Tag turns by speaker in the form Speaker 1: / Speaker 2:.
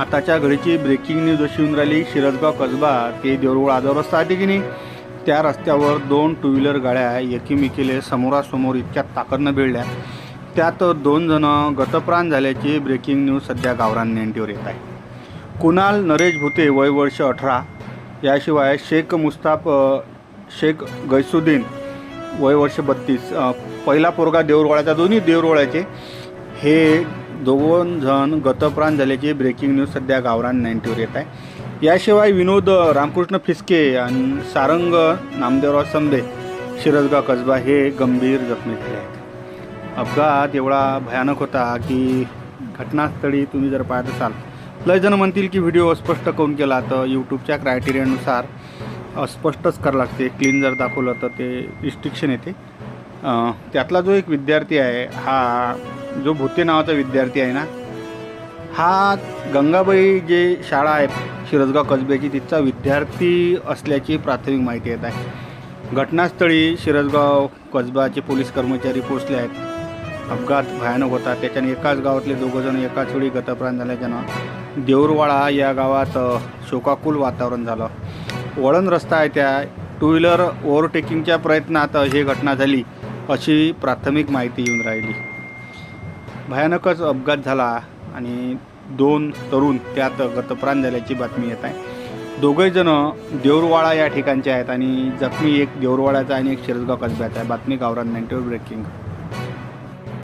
Speaker 1: आताच्या घडीची breaking news अशी होऊन राहिली. शिरसगाव कसबा ते देऊळवळ आजवर रस्ता आहे की नाही? त्या रस्त्यावर दोन टू व्हीलर गाड्या एकीमेकीले समोरासमोर इतक्या ताकदनं भिडल्या त्यात दोन जण गतप्राण झाल्याची ब्रेकिंग न्यूज सध्या गावरान नेंटीवर येत आहे. कुणाल नरेश भुते वय वर्ष अठरा. याशिवाय शेख मुस्ताफ शेख गैसुद्दीन वय वर्ष बत्तीस. पहिला पोरगा देऊरवाड्याचा दोन्ही देऊरवाड्याचे हे दोन जण गतप्राण झाल्याची ब्रेकिंग न्यूज सध्या गावरान नाईन्टीवर येत आहे. याशिवाय विनोद रामकृष्ण फिसके आणि सारंग नामदेवराव संबे शिरसगाव कसबा हे गंभीर जखमी झाले आहेत. अपघात एवढा भयानक होता की घटनास्थळी तुम्ही जर पाहत असाल लय जण म्हणतील की व्हिडिओ अस्पष्ट करून केला तर यूट्यूबच्या क्रायटेरियानुसार अस्पष्टच करावं लागते. क्लीन जर दाखवलं तर ते रिस्ट्रिक्शन येते. त्यातला जो एक विद्यार्थी आहे हा जो भुते नावाचा विद्यार्थी आहे ना हा गंगाबाई जे शाळा आहे शिरसगाव कसब्याची तिथचा विद्यार्थी असल्याची प्राथमिक माहिती येत आहे. घटनास्थळी शिरसगाव कसबाचे पोलीस कर्मचारी पोचले आहेत. अपघात भयानक होता. त्याच्याने एकाच गावातले दोघंजण एकाच वेळी गतप्राण झाल्याच्यानं देऊरवाडा या गावात शोकाकुल वातावरण झालं. वळण रस्ता आहे त्या. टू व्हीलर ओव्हरटेकिंगच्या प्रयत्नात ही घटना झाली अशी प्राथमिक माहिती येऊन राहिली. भयानकच अपघात झाला आणि दोन तरुण त्यात गतप्राण झाल्याची बातमी येत आहे. दोघंही जण देऊरवाडा या ठिकाणचे आहेत आणि जखमी एक देऊरवाड्याचा आणि एक शिरसगाव कसब्याचा आहे. बातमी गावरान नाईन्टीवर ब्रेकिंग.